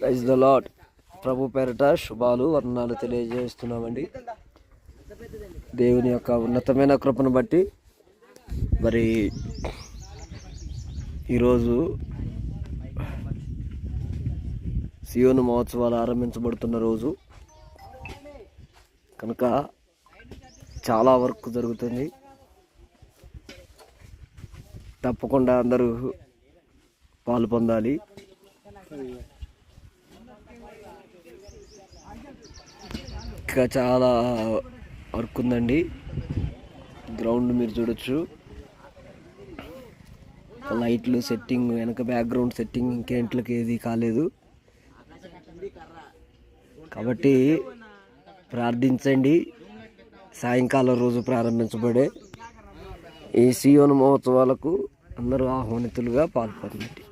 Praise the lord ప్రభు పేరట శుభాలు వర్ణాలు తెలియజేస్తున్నామండి. దేవుని యొక్క ఉన్నతమైన కృపను బట్టి మరి ఈరోజు సియోను మహోత్సవాలు ఆరంభించబడుతున్న రోజు. కనుక చాలా వర్క్ జరుగుతుంది. తప్పకుండా అందరూ పాలు పొందాలి. ఇంకా చాలా వర్క్ ఉందండి. గ్రౌండ్ మీరు చూడొచ్చు. లైట్లు సెట్టింగ్ వెనక బ్యాక్గ్రౌండ్ సెట్టింగ్ ఇంకేంట్లకి ఏది కాలేదు. కాబట్టి ప్రార్థించండి. సాయంకాలం రోజు ప్రారంభించబడే ఈ సియోను మహోత్సవాలకు అందరూ ఆహ్వానితులుగా పాల్పొందండి